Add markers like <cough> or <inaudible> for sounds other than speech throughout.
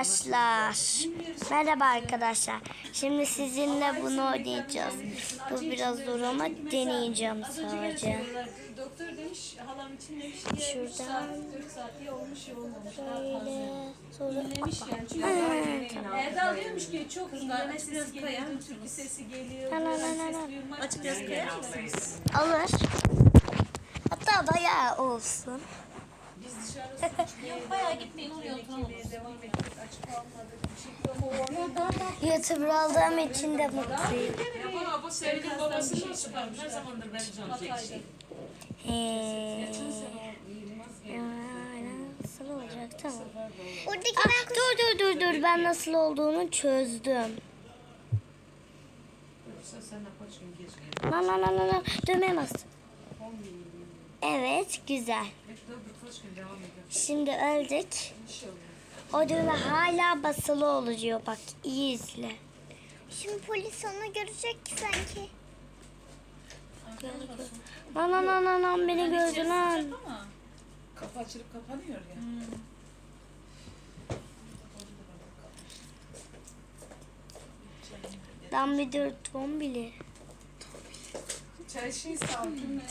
Arkadaşlar, merhaba arkadaşlar. Şimdi sizinle bunu oynayacağız. Bu biraz zor ama deneyeceğim sadece. Doktor demiş halam için demiş ki Şuradan. 3 saat 4 saat ya olmuş ya olmamış. Böyle, sonra Erdal diyormuş ki çok inleme sesi geliyor, türkü sesi geliyor. Ses Açık biraz koyar mısınız? alır. Hatta bayağı olsun. Çıkmaya Bayağı gitmeyin oraya oturalım. devam ettik. Açık almadık. Bir şekilde ama orada YouTuber aldığım için de mutluyum. Ama bu sevgili babasını çıkarmış. Her zamandır ben can çekişim. Ee, nasıl olacak tamam. Ah, dur dur dur dur ben nasıl olduğunu çözdüm. Lan lan lan lan düğmeye bastım. Evet güzel. Şimdi öldük. O düğme hala basılı oluyor bak iyi izle. Şimdi polis onu görecek ki sanki. Lan lan lan lan lan beni gördü lan. Kapı açılıp kapanıyor ya. Lan bir. Çay şey sakin.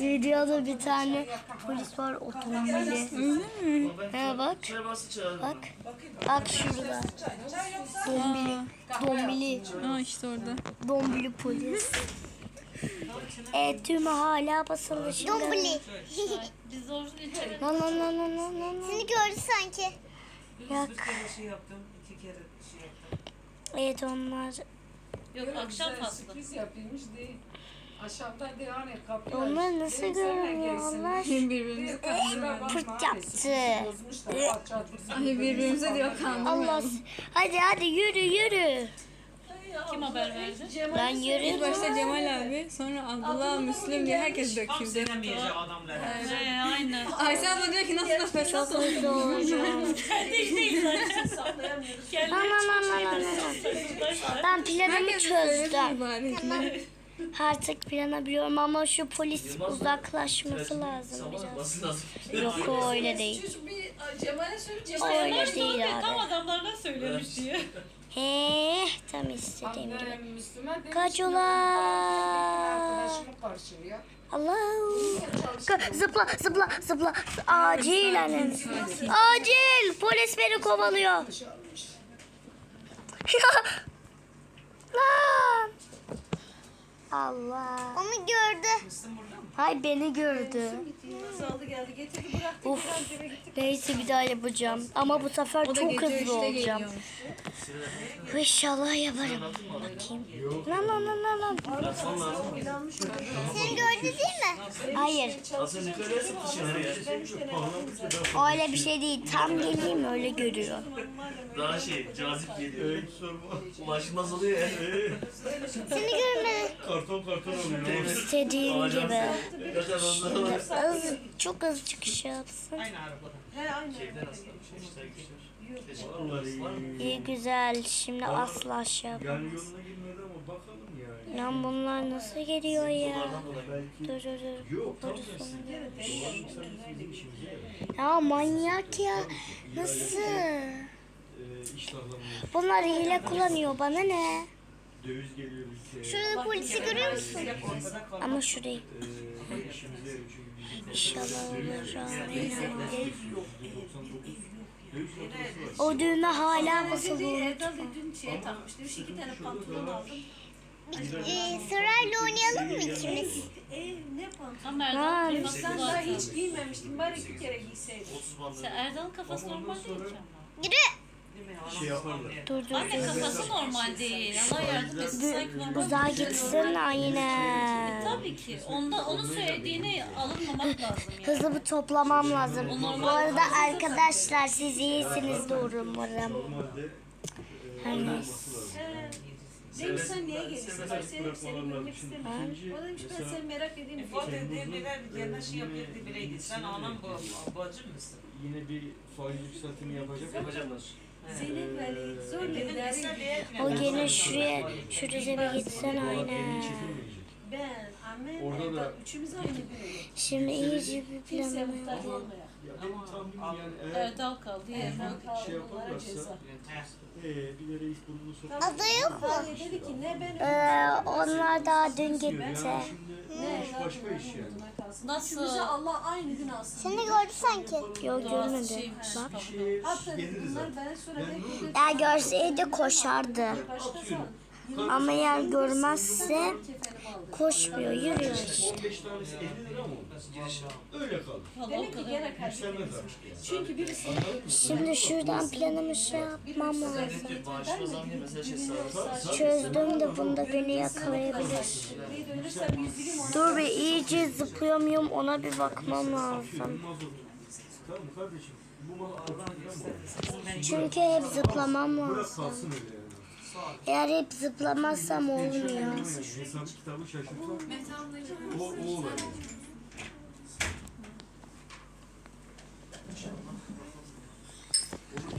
Videoda bir tane polis var otomobilli. He bak. Bak. Bak şurada. Dombili. Dombili. Aa işte orada. Dombili polis. Evet düğme hala basılı şimdi. Dombili. biz orijinal içerik. Lan lan lan lan lan lan. Seni gördü sanki. Yak. Bir kere şey yaptım. iki kere şey yaptım. Evet onlar. Yok akşam faslı. Sürpriz yapılmış değil. Aşağıda de hani kapıyı Onlar nasıl görünüyorlar? Birbirimizi Pırt yaptı. Ay birbirimize diyor kandırmayalım. Allah. Hadi hadi yürü yürü. Kim haber verdi? Lan yürü. İlk başta Cemal abi, sonra Abdullah, Müslüm diye herkes Tam döküldü. sevemeyecek adamlar. He aynen. <laughs> Ayşe abla diyor ki nasıl nefes al? Kardeş değil zaten. Kendi lan lan lan. lan. Ben planımı çözdüm. mübarekler. Artık planı biliyorum ama şu polis uzaklaşması lazım biraz. Yok o öyle değil. Cemal'e söyle O Cemal öyle değil Tam abi. adamlardan söylemiş diye. <laughs> He tam istediğim gibi. Kaç karşılıyor. Allah. Ka- Zıpla zıpla zıpla. Acilen. Acil. Polis beni kovalıyor. <laughs> Lan. Allah. Onu gördü. Hay beni gördü. aldı geldi getirdi bıraktı. Uf. Neyse bir daha yapacağım. Ama bu sefer O da çok gece hızlı üçte olacağım. geliyormuş. İnşallah yaparım. Bakayım. Lan lan lan lan lan. Seni gördü değil mi? Hayır. Asıl yukarıya sıkışıyor ya. Öyle bir şey değil. Tam geleyim öyle görüyor. Daha şey cazip geliyor. Ulaşılmaz oluyor ya. Seni görmedi. Karton karton oluyor. İstediğim gibi. Hız, çok hızlı çıkış yapsın. He. Şeyden. İşte güçler. İyi güzel. Şimdi asla Yani yapamaz. yoluna girmedi ama bakalım yani. Lan bunlar nasıl geliyor ya? Dur dur dur. Yok tam. Ya manyak ya. Nasıl? Ee. Bunlar hile kullanıyor. Bana ne? Döviz geliyor ülkeye. Şurada polisi görüyor musun? Ama şurayı. Ee, işimize yarıyor çünkü bizim İnşallah olur. amin. 99 döviz faturası var. O düğme hala basılı. Erdal dün şeye takmış. Demiş iki tane pantolon aldım. E, sırayla oynayalım mı ikimiz? E ne pantolon? Ama Erdal'ın kafası daha hiç giymemiştin. Bari iki kere giyseydin. 30 bandı. Sen Erdal'ın kafası normal değil ki ama. Yürü. Şey yaparlar. Dur dur Anne dur. kafası normal değil. Allah yardım etsin. Sanki normal. Uzağa gitsin aynen. Tabii ki. Onda onun söylediğini alınmamak lazım yani. Hızlı bir toplamam lazım. O normal Bu arada arkadaşlar siz iyisiniz de umarım. Normalde Her e, neyse. lazım. Demiş sen niye geliyorsun? Ben seni, seni görmek lazım. istemiyorum. O demiş ben seni merak edeyim. Birer bir kendine şey yapıyor bileydi. Sen anam bu bacım mısın? Yine bir faiz yükseltimi yapacak. Yapacaklar. Zeynep Ali zor Dedim dediler. sen diye. O gene şuraya, şuraya bir gitsen aynen. Ben, annem, Orada da- üçümüz aynı gün. Şimdi iyice bir Kimseye planlama muhtaç olmayak. Ya yani eğer Evet al kaldı diye. şey yaparlarsa ee, bir de reis burnunu sokar. Ada yok mu? Dedi ki ne ben Ee, onlar daha dün Yani gitti. şimdi bu iş başka iş yani. Nasıl? Bize Allah aynı gün alsın. Seni gördü sanki. Yok Doğası görmedi. şeymiş. Bak. Bir şeye Hatta geliriz bunlar artık. bana. Yani Eğer görseydi koşardı. Atıyorum. Ama eğer görmezse koşmuyor, yürüyor. 15 tanesi 50 lira mı? Öyle o Demek ki gene. Yükselmez artık yani. Çünkü birisi? Şimdi şuradan planımı şey yapmam lazım. Bağışla zam diye. Sa- sa- Çözdüm de bunda beni yakalayabilir. burayı dönürsem 120 ona Dur bir iyice zıplıyor muyum ona bir bakmam lazım. Atıyorum mazot. Tamam mı kardeşim? Bu mal altından mı? Çünkü hep zıplamam Bırak lazım. kalsın öyle. Eğer hep zıplamazsam olmuyor. Hesap kitabı şaşırtsa o, o olur.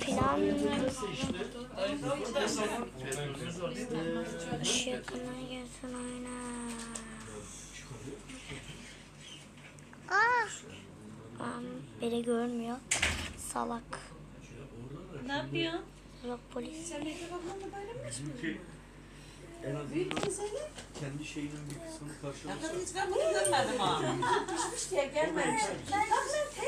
Plan ışıkına gelsin oyna. Aa, Am, Biri görmüyor. Salak. Ne yapıyorsun? Yok polis. Bizimki en azından kendi şeyinin bir kısmını karşılasın. Yakın hiç ben bunu görmedim ha. diye gelmemiş.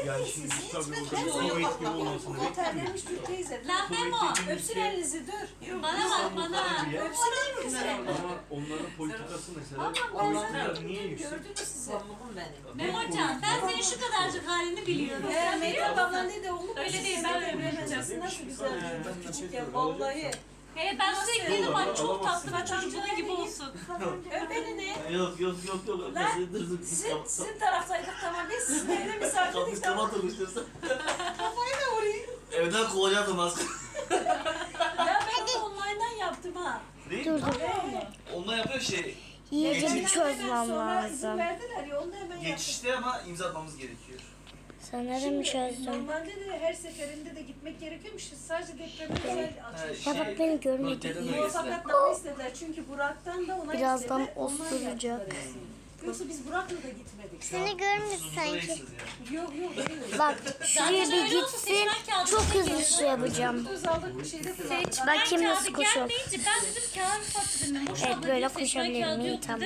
Yani şimdi biz tabii orada Kuveyt gibi olmasın diye. Terlemiş bir teyze. Lan Memo Öpsün elinizi dur. bana bak bana. Öpsün elinizi. Ama onların politikası mesela Ama ben sana niye yüksek? gördüm benim. Memocan ben senin şu kadarcık halini biliyorum. Eğer Mehtap abla ne de oğlum Öyle değil, ben öyle demeyeceğim. Nasıl güzel bir küçükken vallahi. He ben sürekli dedim bak çok tatlı bir çocuğun gibi olsun. <laughs> Öp elini. Yok yok yok yok. Lan, Mesaj dur dur. Sizin, sizin taraftaydık tamam biz sizin evde Kapıyı misafirdik tamam. kapatın istersen. Kafayı da vurayım. Evden kovacaktım az. <laughs> Ya ben onu online'dan yaptım ha. Değil Dur mi? dur. Ondan yapıyor şey. İyice bir çözmem sonra izin lazım. verdiler ya onu yaptım. Geçişte ama imza atmamız gerekiyor. Sanırım çözdüm. Normalde de her seferinde de gitmek gerekiyormuş. Sadece depreme özel açmış. Ya bak beni görmedi. Bölgeden iyi. bölgesine. Muvaffakat istediler çünkü Burak'tan da ona Birazdan istediler. Onlar osuracak. yaptılar hepsini. Yoksa biz Burak'la da gitmedik. seni görmüş Susuzda sanki. Yok yok değil. Bak şuraya bir gitsin. kağıdı Çok hızlı şey yapacağım. Özal'da bir şeyde kullandık. Bakayım nasıl koşuyor. ben dedim kağıdı sattı dedim. Evet, böyle koşabilirim, iyi, tamam.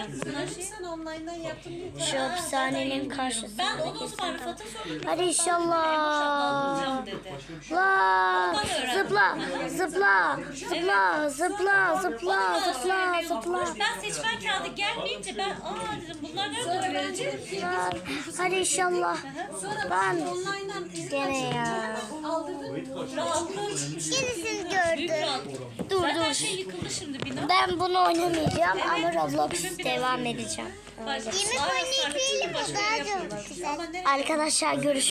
şey- Sen online'dan yaptın diye. Şu hapishanenin karşısında. Ben onu o zaman Rıfat'a sordum. Hadi inşallah. dedi. La zıpla zıpla zıpla zıpla zıpla zıpla zıpla. Ben seçmen kağıdı gelmeyince ben aa dedim Hadi inşallah. Ben gene ya. aldırdım. Gerisini Büyük gördü. rahat. Dur dur. şey. Ben bunu oynamayacağım ama Roblox devam edeceğim. Yemek oynayıp çok güzel. Arkadaşlar görüşürüz.